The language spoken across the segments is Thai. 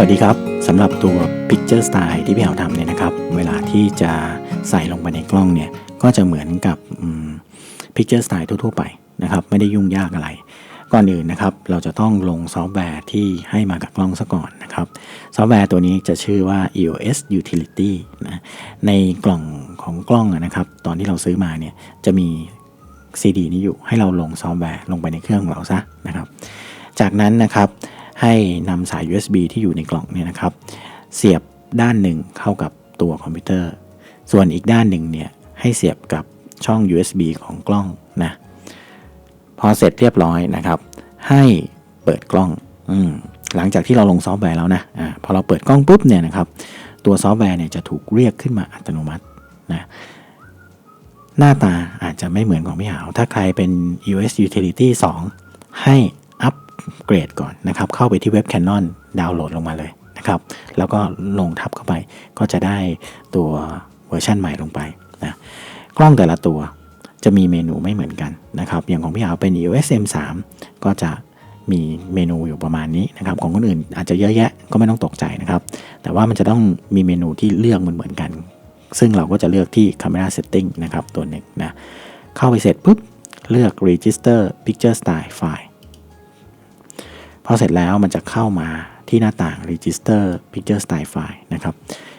สวัสดีครับสำหรับตัว Picture Style ที่พี่เหาทำเนี่ยนะครับ เวลาที่จะใส่ลงไปในกล้องเนี่ย ก็จะเหมือนกับ Picture Style ทั่ว ๆ ไปนะครับ ไม่ได้ยุ่งยากอะไร ก่อนอื่นนะครับ เราจะต้องลงซอฟต์แวร์ที่ให้มากับกล้องซะก่อนนะครับ ซอฟต์แวร์ตัวนี้จะชื่อว่า EOS Utility นะในกล่องของกล้องนะครับ ตอนที่เราซื้อมาเนี่ยจะมี CD นี้อยู่ให้เราลงซอฟต์แวร์ลงไปในเครื่องของเราซะนะครับ จากนั้นนะครับ ให้นำสาย USB ที่อยู่ในกล่องเนี่ยนะครับ เสียบด้านหนึ่งเข้ากับตัวคอมพิวเตอร์ ส่วนอีกด้านหนึ่งเนี่ยให้เสียบกับช่อง USB ของกล้องนะพอเสร็จเรียบร้อยนะครับ ให้เปิดกล้องอหลังจากที่เราลงซอฟต์แวร์แล้วนะอาพอเราเปิดกล้องปุ๊บเนี่ยนะครับ ตัวซอฟต์แวร์เนี่ยจะถูกเรียกขึ้นมาอัตโนมัตินะหน้าตาอาจจะไม่เหมือนของพี่หาว ถ้าใครเป็น EOS Utility 2 ให้ เกรดก่อนนะครับ เข้าไปที่เว็บ Canon ดาวน์โหลดลงมาเลยนะครับ แล้วก็ลงทับเข้าไป ก็จะได้ตัวเวอร์ชันใหม่ลงไปนะกล้องแต่ละตัวจะมีเมนูไม่เหมือนกันนะครับ อย่างของพี่หาเป็น EOS M3 ก็จะมีเมนูอยู่ประมาณนี้นะครับ ของคนอื่นอาจจะเยอะแยะก็ไม่ต้องตกใจนะครับ แต่ว่ามันจะต้องมีเมนูที่เลือกเหมือนกัน ซึ่งเราก็จะเลือกที่ Camera Setting นะครับตัวหนึ่งนะ เข้าไปเสร็จปุ๊บ เลือก Register Picture Style File พอเสร็จแล้วมันจะเข้ามาที่หน้าต่าง Register Picture Style File นะครับ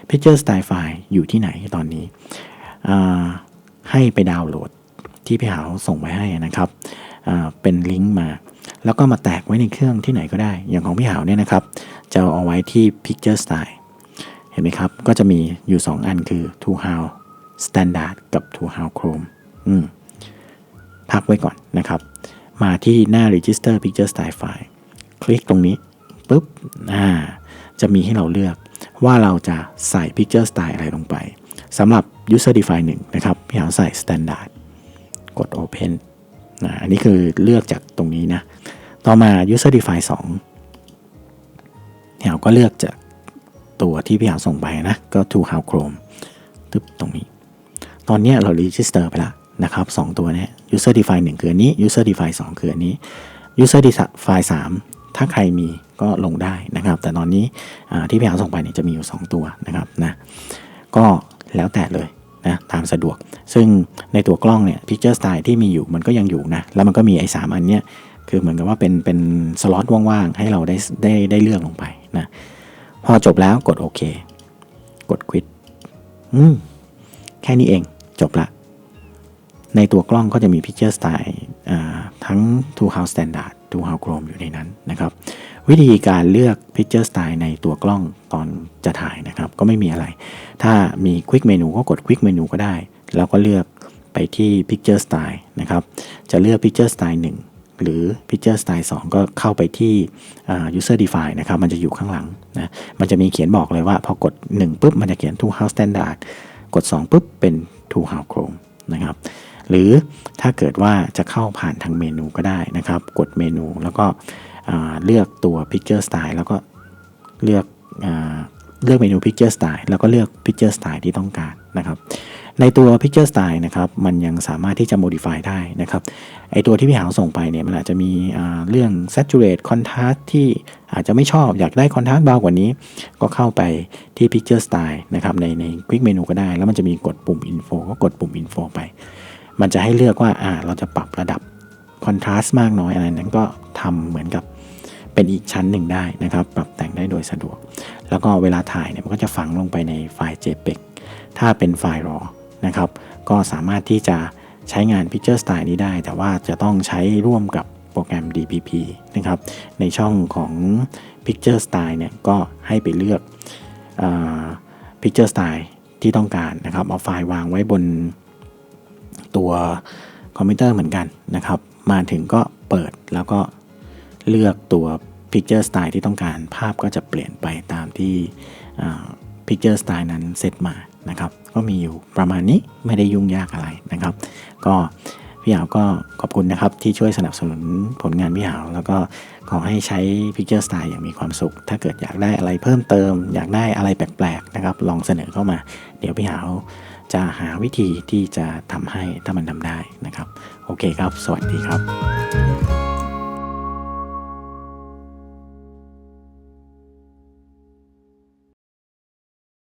Picture Style File อยู่ที่ไหนตอนนี้ ให้ไปดาวน์โหลดที่พี่หาวส่งไปให้นะครับเป็นลิงก์มา แล้วก็มาแตกไว้ในเครื่องที่ไหนก็ได้ อย่างของพี่หาวเนี่ยนะครับ จะเอาไว้ที่ Picture Style เห็นไหมครับ ก็จะมีอยู่ 2 อันคือ Two How Standard กับ Two How Chrome อืมพักไว้ก่อนนะครับ มาที่หน้า Register Picture Style File ลิกตรงนี้ปุ๊บอ่าจะมีให้เราเลือกว่าเราจะใส่ Picture Style อะไรลงไปสำหรับ User Define 1นะครับพี่หาใส่ Standard กด Open นะอันนี้คือเลือกจากตรงนี้นะ ต่อมา User Define 2พี่หาก็เลือกจากตัวที่พี่หาส่งไปนะ ก็ To How Chrome ตึ๊บตรงนี้ ตอนนี้เรา register ไปแล้วนะครับสองตัวเนี้ย user define 1 คืออันนี้ user define 2 คืออันนี้ user define 3 ถ้าใครมีก็ลงได้นะครับ แต่ตอนนี้ที่พี่หาส่งไปเนี่ยจะมีอยู่ 2 ตัวนะครับนะก็แล้วแต่เลยนะตามสะดวก ซึ่งในตัวกล้องเนี่ย picture style ที่มีอยู่มันก็ยังอยู่นะ แล้วมันก็มีไอ้สามอันเนี้ยคือเหมือนกับว่าเป็นเป็นสล็อตว่างๆ ให้เราได้ได้ได้เลือกลงไปนะพอจบแล้วกดโอเค กด quit อืมแค่นี้เองจบละ ในตัวกล้องก็จะมี Picture Style ทั้ง Two How Standard Two How Chrome อยู่ในนั้นนะครับ วิธีการเลือก Picture Style ในตัวกล้องตอนจะถ่ายนะครับ ก็ไม่มีอะไร ถ้ามี Quick Menu ก็กด Quick Menu ก็ได้ แล้วก็เลือกไปที่ Picture Style นะครับ จะเลือก Picture Style 1 หรือ Picture Style 2 ก็เข้าไปที่อ่า User Define นะครับ มันจะอยู่ข้างหลังนะ มันจะมีเขียนบอกเลยว่าพอกด 1ปุ๊บมันจะเขียน Two How Standard กด 2ปุ๊บเป็น Two How Chrome นะครับ หรือถ้าเกิดว่าจะเข้าผ่านทางเมนูก็ได้นะครับ กดเมนูแล้วก็เลือกตัว Picture Style แล้วก็เลือกเลือกเมนู Picture Style แล้วก็เลือก Picture Style ที่ต้องการนะครับ ในตัว Picture Style นะครับมันยังสามารถที่จะ modify ได้นะครับไอตัวที่พี่หาวส่งไปเนี่ยมันอาจจะมีเรื่อง saturate contrast ที่อาจจะไม่ชอบอยากได้ contrast เบากว่านี้ ก็เข้าไปที่ Picture Style นะครับในใน Quick Menu ก็ได้ แล้วมันจะมีกดปุ่ม Info ก็กดปุ่ม Info ไป มันจะให้เลือกว่าอ่าเราจะปรับระดับ contrast มากน้อยอะไรนั้นก็ทำเหมือนกับเป็นอีกชั้นหนึ่งได้นะครับ ปรับแต่งได้โดยสะดวก แล้วก็เวลาถ่ายเนี่ยมันก็จะฝังลงไปในไฟล์ JPEG ถ้าเป็นไฟล์ RAW นะครับ ก็สามารถที่จะใช้งาน Picture Style นี้ได้ แต่ว่าจะต้องใช้ร่วมกับโปรแกรม DPP นะครับ ในช่องของ Picture Style เนี่ยก็ให้ไปเลือกอ Picture Style ที่ต้องการนะครับ เอาไฟล์วางไว้บน ตัวคอมพิวเตอร์เหมือนกันนะครับ มาถึงก็เปิดแล้วก็เลือกตัว Picture Style ที่ต้องการภาพก็จะเปลี่ยนไปตามที่อ่า Picture Style นั้นเซตมานะครับ ก็มีอยู่ประมาณนี้ไม่ได้ยุ่งยากอะไรนะครับ ก็พี่หาวก็ขอบคุณนะครับที่ช่วยสนับสนุนผลงานพี่หาว แล้วก็ขอให้ใช้ Picture Style อย่างมีความสุข ถ้าเกิดอยากได้อะไรเพิ่มเติม อยากได้อะไรแปลกๆนะครับ ลองเสนอเข้ามา เดี๋ยวพี่หาว จะหาวิธีที่จะทำให้ถ้ามันทำได้นะครับ โอเคครับ สวัสดีครับ